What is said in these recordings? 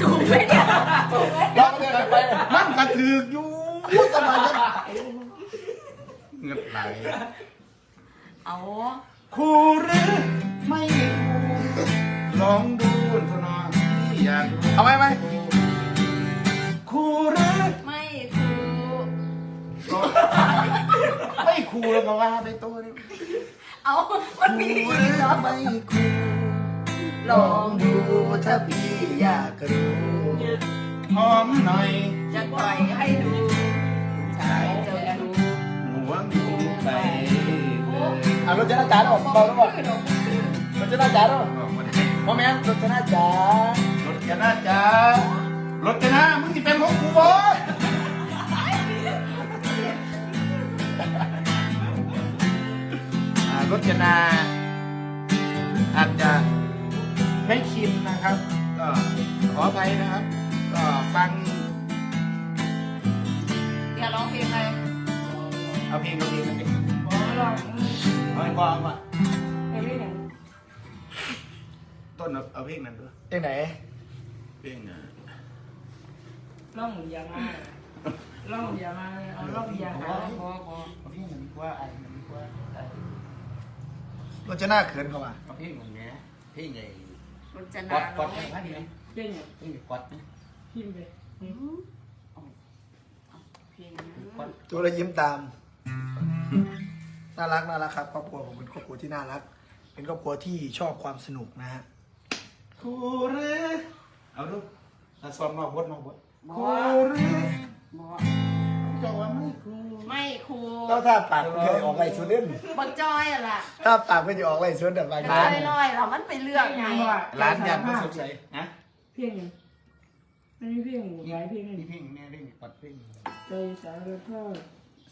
ถูกไหมเนี่ยถูกไหมร้องเพลงอะไปมันกระถือกอยู่สมัยนั้นเงินไหลเอาครูหรือไม่ครูลองดูเถอะนะที่อยากรู้เอาไหมไหมครูหรือไม่ถูกไม่ครูแล้วก็ว่าไปตัวนี้เอามันรูมีหรือเหรอ ไม่ครู ลองดูถ้าพี่อยากรู้หอมหน่อย จะปล่อยให้ดูชายเจ้าชู้หัวงูไปเลยอะรถชนะจ๋าหรอเบาแล้วบอกรถชนะจ๋าหรอบอกมาได้พ่อแม่รถชนะจ๋ารถจะน่าจะรถจะน่ามึงจะเป็นของกูบ่อ่ารถจะนาอาจจะ ไม่ชินนะครับก็ขออภัยนะครับก็ฟังอย่าร้องเพลงอะไรเอาเพลงเอาเพลงเอาเพลงอ๋อร้องเอาเพลงก่อนก่อนเพลงที่หนึ่งต้นเอาเอาเพลงนั้นด้วยเองไหนเพลงอะร้องหมุนยางมาร้องหมุนยางมาเอาร้องหมุนยางมาพอพอเอาเพลงนั้นดีกว่าไอ้มันดีกว่าไอ้รถชนะเขินเข้ามาเอาเพลงของแง่เพลงไง รจกนาดกร้อดงเพลงพันนี้ไหมเจ๊เนี่ยเพลงกดนะพิมพ์ไปเพลงนี้กดตัวเรายิ้มตาม น่ารักน่ารักครับครอบครัวผมเป็นครอบครัวที่น่ารัก เป็นครอบครัวที่ชอบความสนุกนะฮะครูหรือเอาดูเอาซ้อมมาบดมาบดบคอรูหรือบอกเจ้าว่าไม่ครู ไม่ครูแล้วถ้าปากไม่เคยออกไรชวนเล่นบนจอยอะล่ะถ้าปากไม่จะออกไรชวนแบบบางน้ร้าอนยน้อยเรามันไปเลือกไงร้านยันก็สงสัยฮะเพียงหนึ่งมันมีเพียงหลายเพียงหนึ่งมีเพลงแม่เพลงกดเพลงใจสารข้าว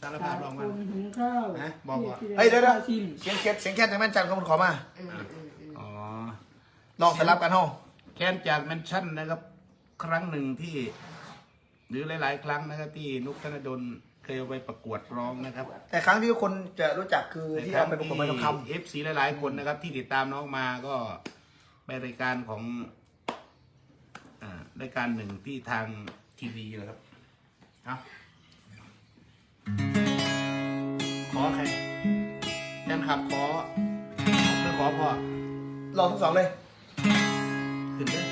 สารภาพลองมาคนหุงข้าวนะบอกว่าเฮ้ยเดี๋ยวเดี๋ยวชิมเสียงแคทเสียงแคทจากแม่นจันทร์เขาขอมาเออเออเอออ๋อลองสลับกันห้องแค้นจากแมนชั่นนะครับ ครั้งหนึ่งที่ หรือหลาย ๆ ครั้งนะครับที่นุกธนดล เคยเอาไปประกวดร้องนะครับแต่ครั้งที่คนจะรู้จักคือที่เอาไปประกวดใบทองคเอฟซีหลายๆคนนะครับ ที่ติดตามน้องมาก็ไปรายการของอ่ารายการหนึ่งที่ทางทีวีนะครับเอาขอใครแฟนคลับขอเพื่อขอพ่อำลองทั้งสองเลย ขึ้นเลย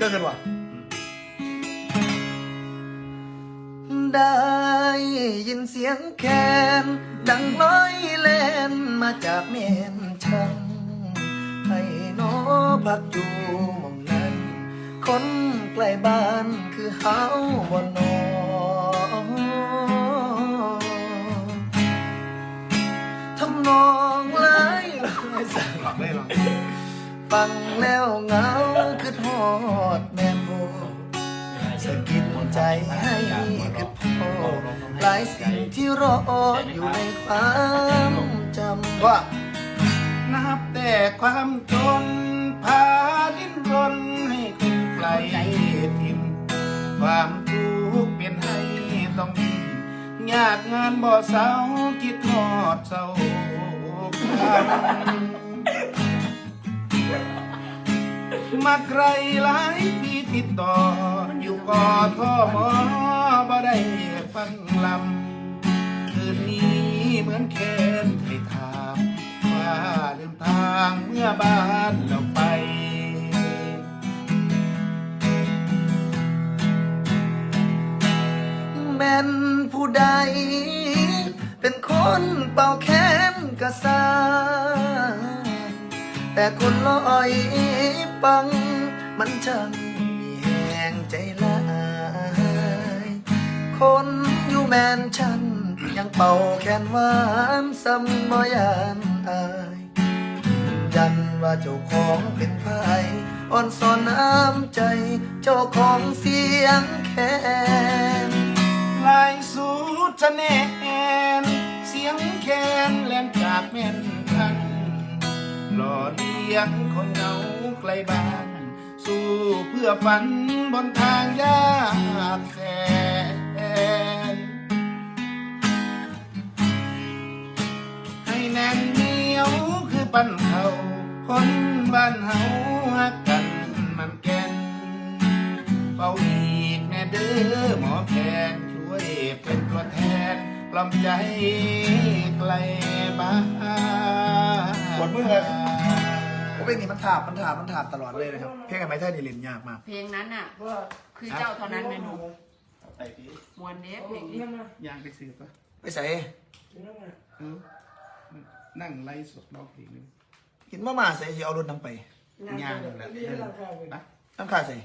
ก็ขึ้นว่ะ ได้ยินเสียงแคนดังลอยเล่นมาจากเมนชังให้หนอพักอยู่มองนั้น คนใกล้บ้านคือเฮาบ่นอทำนองหลายหลายสายหลอกเลยหลอกฟังแล้วเหงาคือทอดแม่โบสกิด ใจให้คือพ่อหลายสิ่งที่รออยู่ในความจำว่านับแต่ความจนพาดิ้นรนให้คนไกลทิมความทุกข์เป็นให้ต้องดิ้นยากงานบ่เศร้าคิดทอดเศร้ากัน มาไกลหลายปีติดต่อ อยู่กอทอมอบ่ได้ฟังลำคืนนี้เหมือนแค้นให้ถามว่าลืมทางเมื่อบ้านเราไปแม่นผู้ใด เป็นคนเป่าแค้นกระซา แต่คนลอยปัง มันช่างมีแหงใจลายคนอยู่แมนชัน ยังเป่าแคนหวานซ้ำบ่ยานอายยันว่าเจ้าของเป็นไผอ่อนสอนน้ำใจ เจ้าของเสียงแคนลายสูดจะแนนเสียงแคนแล่นจากแม่นทัน หล่อเลี้ยงคนเหงาไกลบ้าน สู้เพื่อฝันบนทางยากแสน ให้แน่นเหนียวคือปั้นเขาคนบ้านเฮาฮักกันมันแก่นเป่าอีกแน่เด้อหมอแคนช่วยเป็นตัวแทน กล่อมใจไกลบ้านปวดมือเลย ผมเพลงนี้มันถาบมันถาบมันถาบตลอดเลยนะครับ เพลงไม้ไทยนี่เล่นยากมาก เพลงนั้นน่ะว่าคือเจ้าเท่านั้นแม่หนูไปพี่มวนเนี้ยเอาเพลงนี้เยี่ยมนะย่างไปซื้อปะไปใส่กินแล้วไงเออนั่งไล่สดร้องเพลงนึงกินมาม่าใส่สิเอารถนำไปย่างนั่นแหละนี่เดินราคาเป็นไปน้ำขาใส่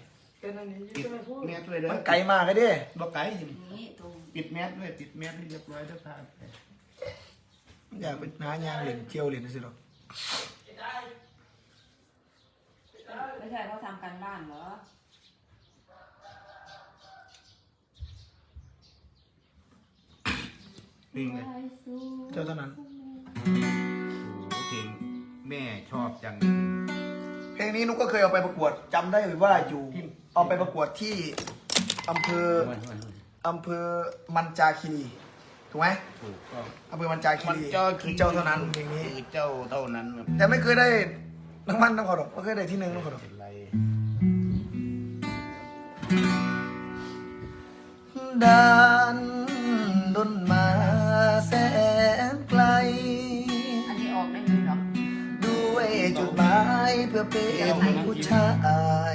เป็นอันนี้ปิยี่ดห้อพูดแมสด้วยเด้อมันไกลมากเลยเด้บอกไกลอยู่นี่นี่ตรงปิดแมสด้วยปิดแมสให้เรียบร้อยแล้วพาไปมันอยากเป็นน้ายางเล่นเที่ยวเล่นสิหรอกไม่ใช่เขาทำการบ้านเหรอเพลงเลยเจ้าเท่านั้น โอ้เพลงแม่ชอบจังเพลงนี้นุกก็เคยเอาไปประกวดจำได้เลยว่าอยู่ เอาไปประกวดที่อำเภออำเภอมันจาคีรีถูกไหมถูกต้องอำเภอมันจาคีมันรีเจ้าคือเจ้าเท่านั้นเพลงนี้ คือเจ้าเท่านั้นครับแต่ไม่เคยได้น้ำมันน้ำขอดอกไม่เคยได้ที่หนึ่งน้ำขอดอก เป็นไรดานดนมาแสนไกล อันนี้ออกได้เลยเหรอด้วยจุดหมายเพื่อเป็นผู้ชา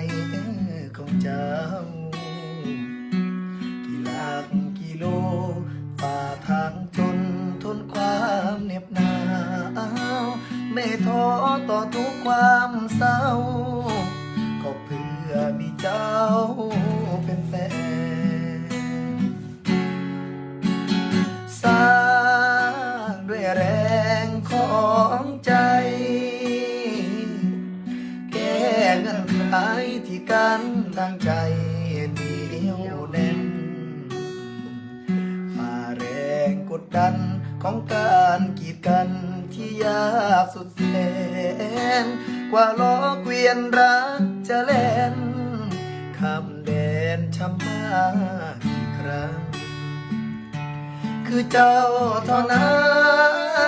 ย ของเจ้า กี่หลักกิโลฝ่าทางจนทนความเหน็บหนาว ไม่ท้อต่อทุกความเศร้า ก็เพื่อมีเจ้าเป็นแฟนสร้างด้วยแรงของใจแก้เงื่อนไขที่กัน ทางใจเหนียวแน่นฝ่าแรงกดดันของการกีดกันที่ยากสุดแสน กว่าล้อเกวียนรักจะเล่นคำแดนช้ำมากกี่ครั้ง คือเจ้าเท่านั้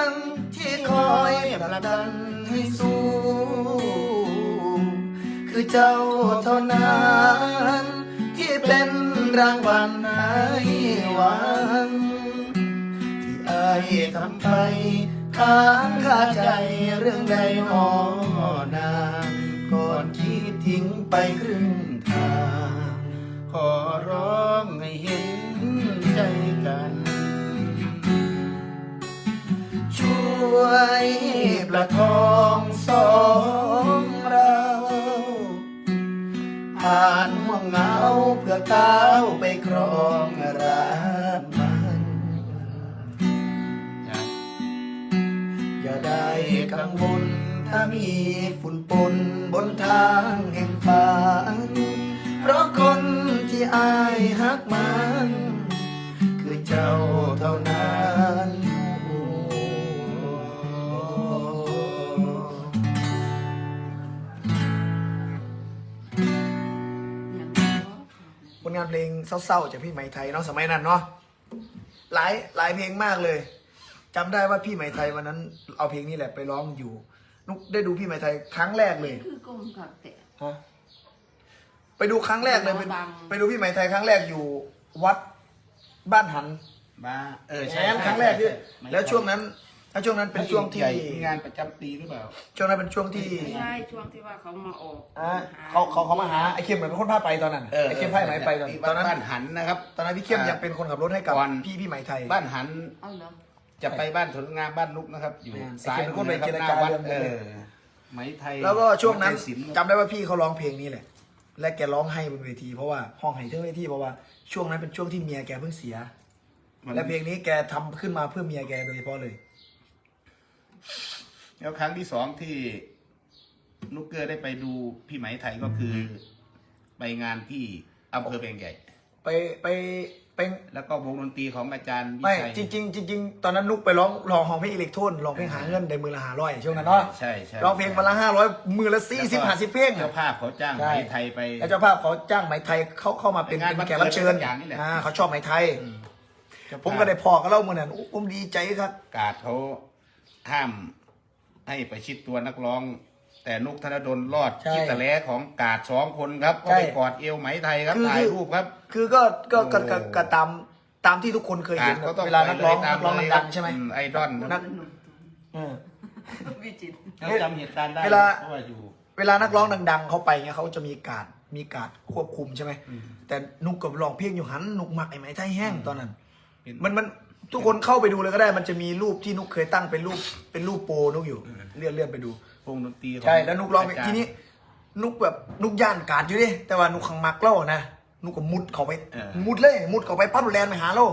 นที่คอยผลักดันให้สู้ คือเจ้าเท่านั้นที่เป็นรางวัลให้หวังที่อายทำไปค้างคาใจเรื่องใดหอนางก่อนคิดทิ้งไปครึ่งทาง ขอร้องให้เห็นใจกัน ช่วยประคองสอง ผ่านห่วงเงาเพื่อก้าวไปครองรักมัน อย่าได้กังวลถ้ามีฝุ่นปนบนทางแห่งฝันเพราะคนที่อาย เพลงเศร้าๆจากพี่ไหมไทยเนาะสมัยนั้นเนาะหลายหลายเพลงมากเลยจำได้ว่าพี่ไหมไทยวันนั้น เอาเพลงนี้แหละไปร้องอยู่นุกได้ดูพี่ไหมไทยครั้งแรกเลยคือกลมกับแต่ฮะไปดูครั้งแรกเลยไปบังไปดูพี่ไหมไทยครั้งแรกอยู่ วัดบ้านหันมาเออแชใช่มป์ครั้งแรกที่แล้วช่วงนั้น แล้วช่วงนั้นเป็นช่วงที่ใหญ่มีงานประจำปีหรือเปล่า ช่วงนั้นเป็นช่วงที่ไม่ใช่ช่วงที่ว่าเขามาออกอ่าเขาเขาเขามาหาไอ้เข้มเหมือนเป็นคนพาไปตอนนั้นไอ้เข้มพาไหมไปตอนที่ตอนนั้นบ้านหันนะครับ ตอนนั้นพี่เข้มยังเป็นคนขับรถให้กับก่อนพี่พี่ไหมไทย บ้านหันเอาเหรอจะไปบ้านสวนงามบ้านนุกนะครับ อยู่แม่นซ้ายไอ้เข็มเป็นคนไปะรับเจรหน้จาวัดเรื่องเอนี้อไหมไทยแล้วก็ช่วงนั้นไหมไทยศิลป์จำได้ว่าพี่เขาร้องเพลงนี้แหละ และแกร้องให้บนเวทีเพราะว่าห้องไห้เท่งเวทีเพราะว่าช่วงนั้นเป็นช่วงที่เมียแกเพิ่งเสีย มันและเพลงนี้แกทำขึ้นมาเพื่อเมียแกโดยเฉพาะเลย แล้วครั้งที่สองที่นุกเกอร์ได้ไปดูพี่ไหมไทยก็คือ ไปงานที่อำเภอเบียงใหญ่ไปไปไปแล้วก็วงดนตรีของอาจารย์วิไม่ชัยจริงๆจริงๆตอนนั้นนุกไปร้องร้องของเพลงอิเล็กโทรนร้องเพลงหาเงินได้มือละหาร้อยช่วงนั้นเนาะใช่ใช่ร้องเพลงวันละห้าร้อยมือละสี่สิบห้าสิบเพลง เจ้าภาพเขาจ้างใช่ ไหมไทยไป แล้วเจ้าภาพเขาจ้างไหมไทยเขาเข้ามาเป็นเป็นงานเป็นแขกรับเชิญวันเกิดอะไรสักอย่างนี่แหละ อ่าเขาชอบไหมไทย เจ้าภาพผมก็ได้พอกับเล่าเมื่อนั้นอู้ผมดีใจครับ กาดเขา ห้ามให้ไปชิดตัวนักร้อง แต่นุกธนดลรอดใช่คิดตะแลของกาดสองคนครับก็ใช่ไปกอดเอวไหมไทยครับคือถ่ายรูปครับ คือก็ก็ก็โอ้ก็ก็ตามตามที่ทุกคนเคยกาเห็ดนเขาต้องเวลานักร้องไปเลยนักร้องตามเลยดังๆใช่ไหมอืไอดอลคนัรับกเออ วิจิตรเขาจำเหตุการณ์ได้เวลา เพราะว่าอยู่ เวลานักร้องดัง ๆ เขาไปเงี้ยเขาจะมีการดมีการดควบคุมใช่ไหมแต่นุกกับร้องเพลงอยู่หันนุกมักไอ้ไหมไทยแห้งตอนนั้นเป็นมันมัน ทุกคนเข้าไปดูเลยก็ได้มันจะมีรูปที่นุกเคยตั้งเป็นรูปเป็นรูปโปรนุกอยู่ เลื่อนเลื่อนไปดู วงดนตรีของใช่แล้วนุกร้องาจาย์ทีนี้ นุกแบบนุกย่านการดอยู่ดิแต่ว่านุกขังมักเล่านะนุกก็มุดเขาไปเออมุดเลย มุดเขาไปปั๊บแลนไปหาเรา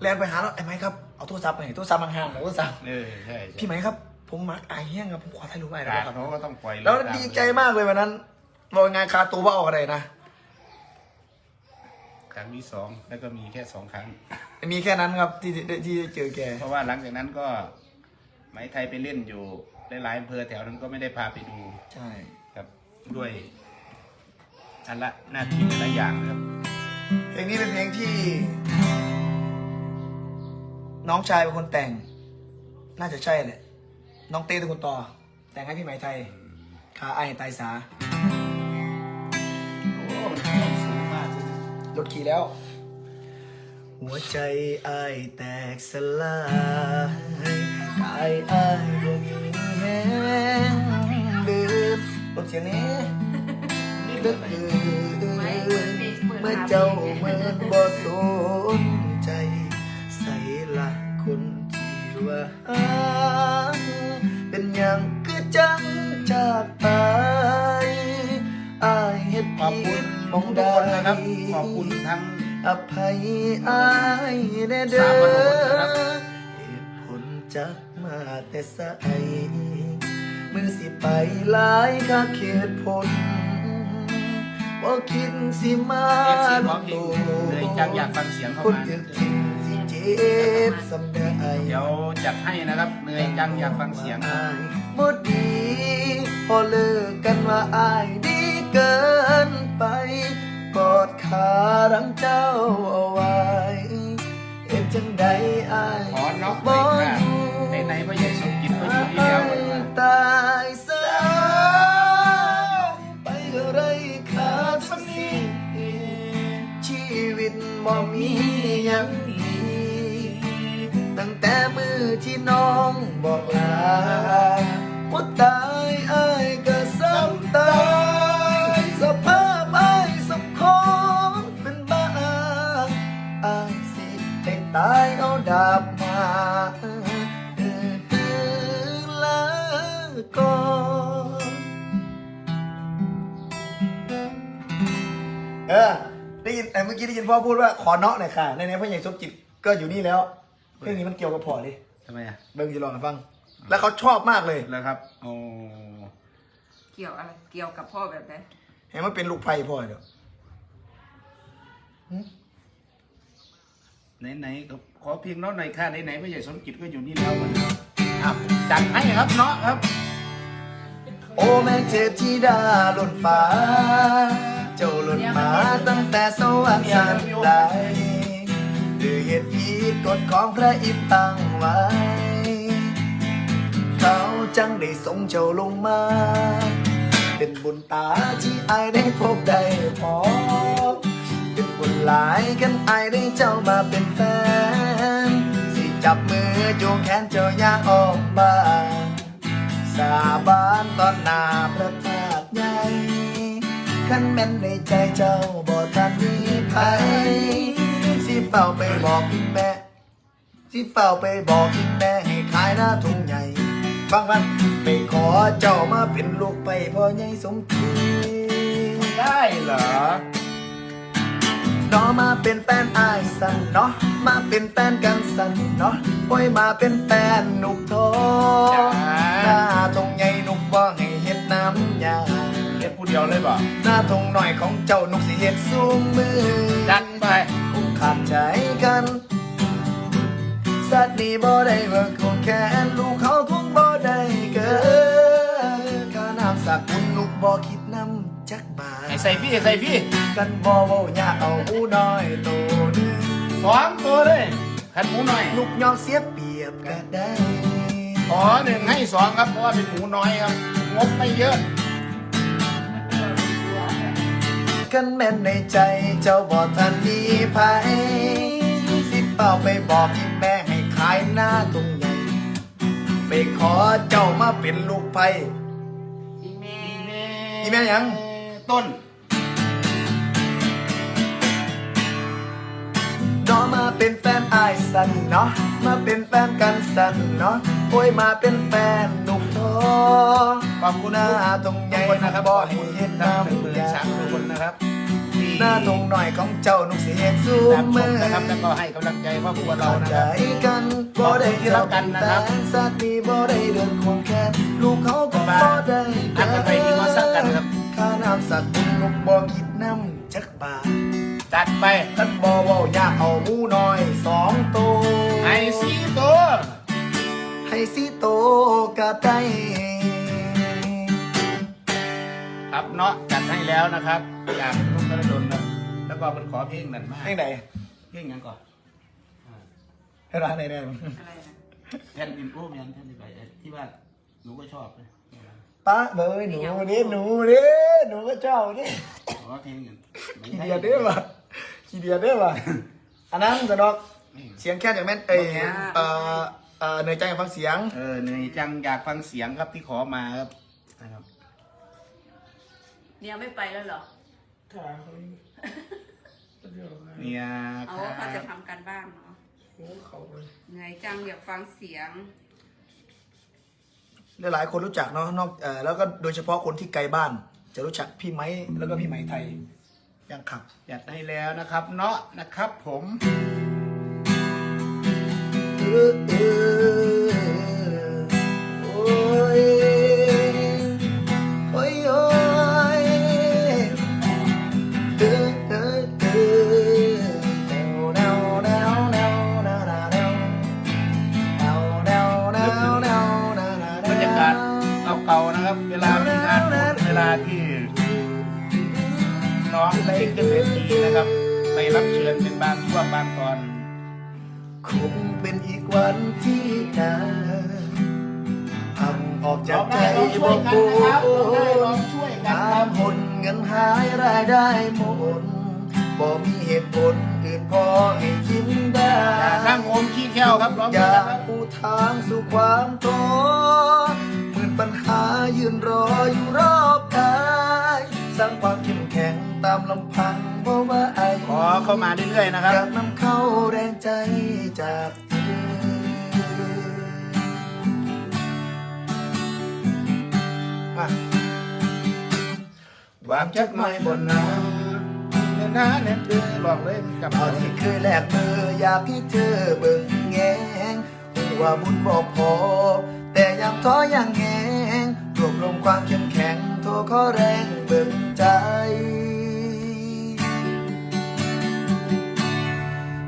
แลนไปหาเราไอ้ไหมครับเอาโทรศัพท์ไปโทรศัพท์ห่างๆหน่อยโทรศัพท์เออใช่ใช่พี่ไหมครับ ผมมักไอ้แห้งครับผมขอถ่ายรูปไอ้หน่กาอยดครับเขาก็ต้องปล่อยแล้วตามดีใจมากเลยวันนั้นบอกงานคาตัวว่าออกอะไรนะ ครั้งที่สองแล้วก็มีแค่สองครั้ง มีแค่นั้นครับที่ที่ที่ได้เจอแก เพราะว่าหลังจากนั้นก็ไหมไทยไปเล่นอยู่หลายๆอำเภอแถวนั้นก็ไม่ได้พาไปดูใช่ ครับด้วยอันละหน้าที่แต่ละอย่างนะครับ เพลงนี้เป็นเพลงที่ น้องชายเป็นคนแต่ง น่าจะใช่แหละ น้องเต้เป็นคนต่อ แต่งให้พี่ไหมไทย ขาไอ้ายตายสา ลดขี่แล้ว หัวใจไอ้ายแตกสลายกายไอ้ายบ่มีแห้งลืมลดเสียงนี้เลิกเกินเมื่อเจ้าเหมือนบ่สนใจ ใส่ละคนที่ว่าเป็นอย่างคือจังจากไปอายเฮ็ดผิคุ ณดหมทุอกงคใดนนะครับ ขอบคุณทั้งอภัยอายแน่เด้สาอมพันกว่าคนนะครับเหตุผลจากมาแต่สายมือสิไปหลายค่าเหตุผลบ่คิดสิมาเอฟซีของเพลงเลยจังอยากฟังเสียงเข้าคนมาถึกจริงสิเจ็บสำได้เดี๋ยวจัดให้นะครับเนยจังอยากฟังเสียงอายบ่ดีพอเลิกกันว่าอาย ใดอายขอน็อกไปค่ะไหนๆพ่อใหญ่สมจิตก็อยู่ที่แล้วกันว่าตายซะไปอะไรขาดสักทีชีวิตบ่มีหยังดีตั้งแต่มือที่น้องบอกลาายเอาดาบมาลาก่อนเออได้ยินแต่เมื่อกี้ได้ยินพ่อพูดว่าขอเนาะหน่อยค่ะในในพ่อใหญ่สมจิตก็อยู่นี่แล้วเรื่องนี้มันเกี่ยวกับพ่อดิทำไมอะเบิ้งจะลองให้ฟัง แล้วเขาชอบมากเลยแล้วครับโอ้เกี่ยวอะไร เกี่ยวกับพ่อแบบไหนเห็นว่าเป็นลูกไพ่พ่อเดี๋ยวไหนๆก็ ขอเพียงเนาะหน่อยค่ะไหนๆพ่ใหญ่สมจิตก็อยู่นี่แล้วครับจัดให้ครับเนาะครับ โอ้แม่เทพธิดาหล่นฟ้า เจ้าหล่นมาตั้งแต่สวรรค์สันใดด้วยเหตุผิดกฎของพระอิฐตั้งไว้ เขาจังได้ส่งเจ้าลงมา เป็นบุญตาที่อายได้พบได้พบ เป็นบุญหลายกันไอได้เจ้ามาเป็นแฟน สิจับมือจูงแขนเจ้าย่างออกบ้านสาบานตอนหน้าพระธาตุใหญ่ขันแม่นในใจเจ้าบ่ทันมีภัยสิเฝ้าไปบอกคุณแม่สิเฝ้าไปบอกคุณแม่ให้ขายหน้าทุ่งใหญ่บางวันไปขอเจ้ามาเป็นลูกไปพ่อใหญ่สมทีได้เหรอ น้อมาเป็นแฟนอายสันเนาะมาเป็นแฟนกันสันเนาะปล่อยมาเป็นแฟนหนุกทอจ้าหน้าตรงใหญ่หนุกบ่ให้เฮ็ดน้ำยาเรียกผู้เดียวเลยบ่หน้าตรงหน่อยของเจ้านุกสิเฮ็ดสูงมือจัดไปคงขาดใจกันสัตว์นี้บ่ได้ว่าคงแค้นลูกเขาคงบ่ได้เกินข้าน้ำสักคุณนุกบ่คิดน้ำจักบาท ให้ใส่พี่ใส่พี่กันบ่เว้าอยากเอาหูน้อยโตหนึงสองตัวเลยขันหมูหน่อยนุกยอมเสียเปรียบก็ได้ขอหนึ่งให้สองครับเพราะว่าเป็นหมูน้อยครับองบไม่เยอะ กันแม่นในใจเจ้าบอกทันดีไผสิเป้าไปบอกที่แม่ให้ขายหน้าตรงใหญ่ไปขอเจ้ามาเป็นลูกไผ่อีแม่อีแม่หยัง ต้น นาะมาเป็นแฟนอายสันเนาะมาเป็นแฟนกันสันเนาะโอ้ยมาเป็นแฟนหนุ่มทอขอบคุณหน้าตรงใหญ่ทุกคนนะครับบ่ขอบให้คุณเห็นทั้งน้ำหนึ่งหมื่นสามทุกคนนะครับที่หน้าตรงหน่อยของเจ้านุ่งเสียสูตามชมืมอนะครับแล้วก็ให้กำลังใจครอบครัวเรานะใจครับกันบ่ได้ที่รักกันนะครับแฟสัตว์นี่บ่ได้เดินควงแขนลูกเขาก็บ่ได้รักกันไปดีมาสักกันครับค่าน้ำสัตว์บุญลูกบ่คิดน้ำจักบาท จัดไปท่านบ่เว้ายากเอาหมูน้อยสองตัวไอ้สีตัวให้สิโตก็ได้ครับเนาะจัดให้แล้วนะครับจากลุงกระดนนะแล้วก็มันขอเพลงนั่นมากเพลงไหนเพลงหยังก่อนให้ร้านไหนแน่อะไรนะแทนดินโอ้แมนแทนดินไปที่ว่าหนูก็ชอบเลยป้าเบยหนูนี่หนูนี่หนูก็เจ้านี่ขอเพลงกันไม่ขี้ใช่เดียดเด้อว่ะ ขี้เดียดเด้อว่ะอันนั้นสนอกเสียงแค่จากแม่นเอ้ยเอ่อเอ่อเหนื่อยใจกับฟังเสียง เออเหนื่อยจังอยากฟังเสียงครับที่ขอมาครับนะครับเนี่ยไม่ไปแล้วเหรอถามเขาอีกเดี๋ยวนะเนี่ยเอาครัว่าเขาจะบทำการบ้านเนาะโอ้เขาเลยเหนื่อยจังอยากฟังเสียงหลายๆคนรู้จักเนาะนอกเอ่อแล้วก็โดยเฉพาะคนที่ไกลบ้าน จะรู้จักพี่ไม้แล้วก็พี่ไหมไทย ยังขับจัดให้แล้วนะครับเนาะนะครับผมเออเออ องได้ขึ้นเวทีนะครับ ไปรับเชิญเป็นบางช่วงบางตอนคงเป็นอีกวันที่นานทำออกจากใจบ่ปูช่วยกันตาครัมบหนเงินหายรายได้หมดบ่มีเหตุผลอื่นพอให้ยิ้มได้นั่งโอมขี้แค้วครับร้องอเพลงยากันครับกปูทางสู่ความท้อหมื่นปัญหายืนรออยู่รอบกาย สร้างความเข้มแข็งตามลำพังเพราะว่าไอขอเข้ามาเรื่อยๆนะครับอยากนำเข้าแรงใจจากเธออะวางจักไม้บนน้ำเนื้อหน้าเน็ตเดือลองเล่นกับเอาเขาที่เคยแลกมืออยากให้เธอเบิ่งแงงว่าบุญบอกพอแต่ยังท้อยังแงงร วบรวมความเข้มแข็งโทรขอแรงเบิ่งใจ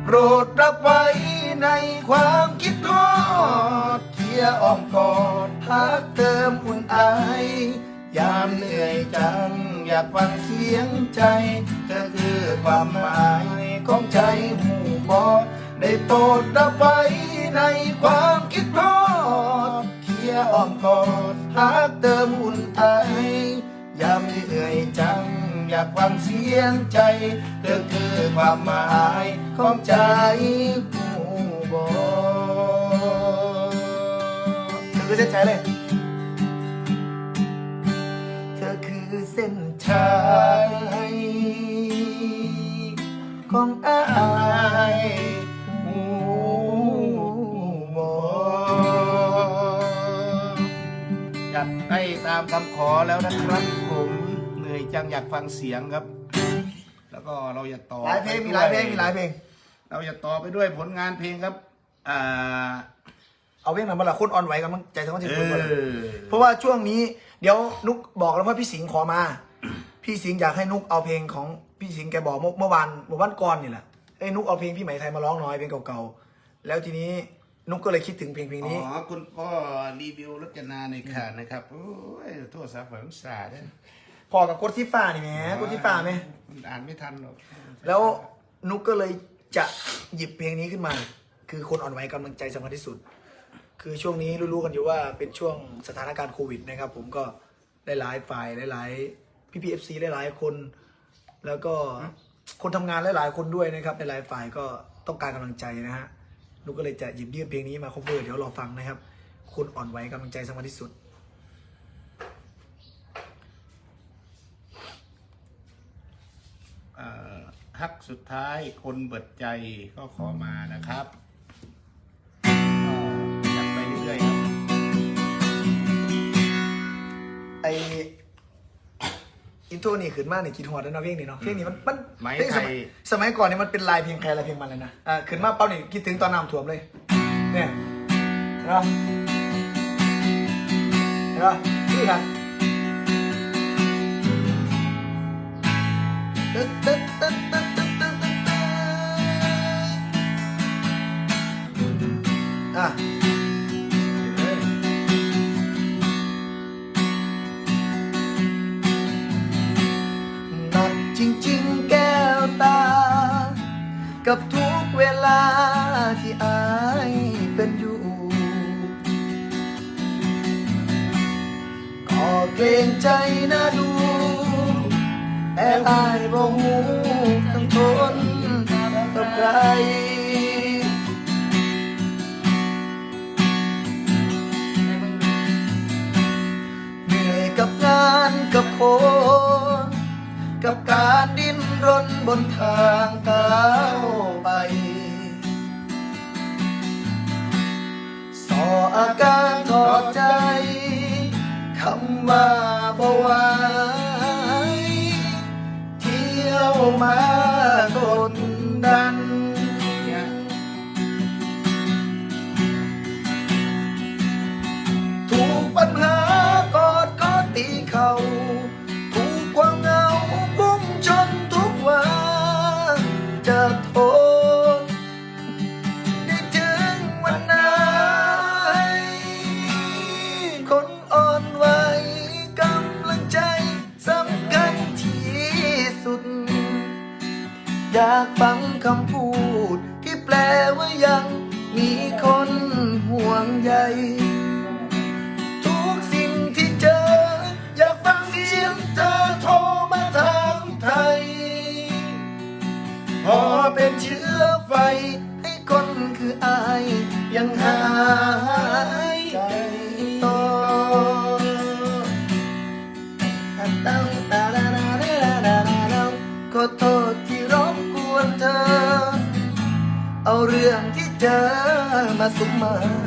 โปรดรับไว้ในความคิดทอดเคียร์อ้อมกอดพักเติมอุ่นไอยามเหนื่อยจัง อยากฟังเสียงใจ เธอคือความหมายของใจหูบอดได้โปรดรับไว้ในความคิดทอด เคียอ้อมกอดพักเติมอุ่นไอยามเหนื่อยจัง อยากฟังเสียงใจเธอคือความหมายของใจหูบอเธอคือเส้นชัยเลย เธอคือเส้นชัยของอามคำขอแล้วนะครับผมเหนื่อยจังอยากฟังเสียงครับ แล้วก็เราจะต่อหลายเพลงมีหลายเพลงมีหลายเพลง เราจะต่อไปด้วยผลงานเพลงครับอ่าเอาเพลงไหนมาละคนอ่อนไหวกันมั้งใจทั้งวันที่เอสุดเลยอเพราะว่าช่วงนี้เดี๋ยวนุกบอกแล้วว่าพี่สิงห์ขอมา พี่สิงห์อยากให้นุกเอาเพลงของพี่สิงห์แกบอกเมื่อเมื่อวานเมื่อวันก่อนนี่แหละไอ้นุกเอาเพลงพี่ไหมไทยมาร้องหน้อยเพลงเก่าๆแล้วทีนี้ นุกก็เลยคิดถึงเพลงเพลงอ๋นี้อคุณพ่อรีวิวรจนาในอยค่ะนะครับโอ้ยโทษสาฝังสาด้วยพอกับกดที่ฟ้านี่แหมกดที่ฟ้าไหมมันอ่านไม่ทันหรอกแล้วนุกก็เลยจะหยิบเพลงนี้ขึ้นมา คือคนอ่อนไหวกำลังใจสำคัญที่สุด คือช่วงนี้รู้ๆกันอยู่ว่าเป็นช่วงสถานการณ์โควิดนะครับ ผมก็หลายๆฝ่ายหลายๆพี่พีเอฟซีหลายๆคน แล้วก็คนทำงานหลายๆคนด้วยนะครับหลายๆฝ่ายก็ต้องการกำลังใจนะฮะ นุกก็เลยจะหยิบยื่นเพลงนี้มาคอเวอร์เดี๋ยวรอฟังนะครับ คุณอ่อนไหวกำลังใจสำคัญที่สุดฮักสุดท้ายคนเบิดใจก็ขอมานะครับ โทรนี่ขึ้นมาเนี่ยคิดหัวได้เนาะเพลงนี้เนาะเพลงนี้มันมันไม้เพลงไทสยมัยสมัยก่อนเนี่ยมันเป็นลายเพลงใครลายเพลงมันเลยนะอ่าขึ้นมาเป้านี่คิดถึงตอนน้ำท่วมเลยเนี่ยเห็นปะเห็นปะนี่ครับตึ๊ดตึ๊ดตึ๊ดตึ๊ดตึ๊ดตึ๊ดตึ๊ดอะ บ่หูทั้งทนกับใครเหนื่อยกับงานกับคน กับการดิ้นรนบนทางก้าวไปสออาการถอดใจคำว่า ยังหายใจต่อขอโทษที่รบกวนเธอ เอาเรื่องที่เจอมาสุมมา